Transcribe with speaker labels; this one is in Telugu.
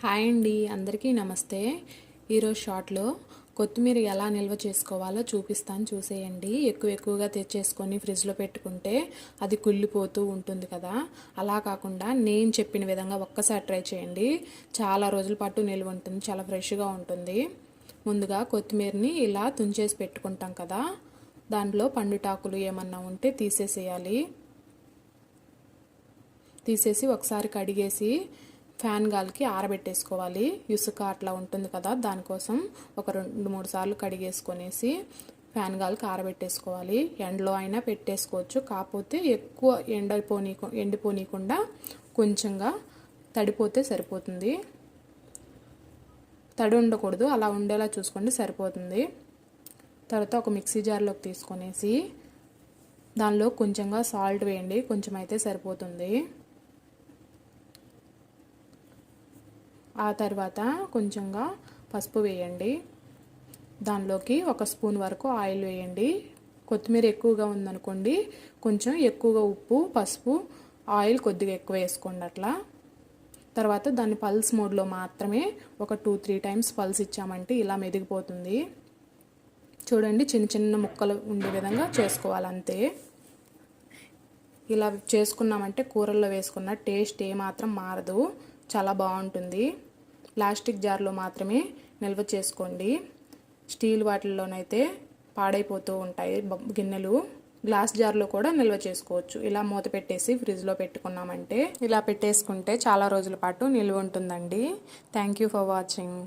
Speaker 1: హాయ్ అండి అందరికీ నమస్తే. ఈరోజు షార్ట్లో కొత్తిమీర ఎలా నిల్వ చేసుకోవాలో చూపిస్తాను చూసేయండి. ఎక్కువ ఎక్కువగా తెచ్చేసుకొని ఫ్రిడ్జ్లో పెట్టుకుంటే అది కుళ్ళిపోతూ ఉంటుంది కదా. అలా కాకుండా నేను చెప్పిన విధంగా ఒక్కసారి ట్రై చేయండి. చాలా రోజుల పాటు నిల్వ ఉంటుంది చాలా ఫ్రెష్గా ఉంటుంది. ముందుగా కొత్తిమీరని ఇలా తుంచేసి పెట్టుకుంటాం కదా. దాంట్లో పండుటాకులు ఏమన్నా ఉంటే తీసేసేయాలి. తీసేసి ఒకసారి కడిగేసి ఫ్యాన్ గాలికి ఆరబెట్టేసుకోవాలి. ఇసుక అట్లా ఉంటుంది కదా దానికోసం ఒక రెండు మూడు సార్లు కడిగేసుకొనేసి ఫ్యాన్ గాలికి ఆరబెట్టేసుకోవాలి. ఎండలో అయినా పెట్టేసుకోవచ్చు. కాకపోతే ఎక్కువ ఎండపోనీ ఎండిపోనీయకుండా కొంచెంగా తడిపోతే సరిపోతుంది. తడి ఉండకూడదు. అలా ఉండేలా చూసుకోండి సరిపోతుంది. తర్వాత ఒక మిక్సీ జార్లోకి తీసుకొనేసి దానిలో కొంచెంగా సాల్ట్ వేయండి. కొంచెం అయితే సరిపోతుంది. ఆ తర్వాత కొంచెంగా పసుపు వేయండి. దానిలోకి ఒక స్పూన్ వరకు ఆయిల్ వేయండి. కొత్తిమీర ఎక్కువగా ఉందనుకోండి కొంచెం ఎక్కువగా ఉప్పు పసుపు ఆయిల్ కొద్దిగా ఎక్కువ వేసుకోండి అట్లా. తర్వాత దాన్ని పల్స్ మోడ్లో మాత్రమే ఒక టూ త్రీ టైమ్స్ పల్స్ ఇచ్చామంటే ఇలా మెదిగిపోతుంది. చూడండి చిన్న చిన్న ముక్కలు ఉండే విధంగా చేసుకోవాలి అంతే ఇలా చేసుకున్నామంటే కూరల్లో వేసుకున్న టేస్ట్ ఏమాత్రం మారదు. చాలా బాగుంటుంది. ప్లాస్టిక్ జార్లో మాత్రమే నిల్వ చేసుకోండి. స్టీల్ వాటిల్లోనైతే పాడైపోతూ ఉంటాయి గిన్నెలు. గ్లాస్ జార్లో కూడా నిల్వ చేసుకోవచ్చు. ఇలా మూత పెట్టేసి ఫ్రిడ్జ్లో పెట్టుకున్నామంటే ఇలా పెట్టేసుకుంటే చాలా రోజుల పాటు నిల్వ ఉంటుందండి. Thank you for watching.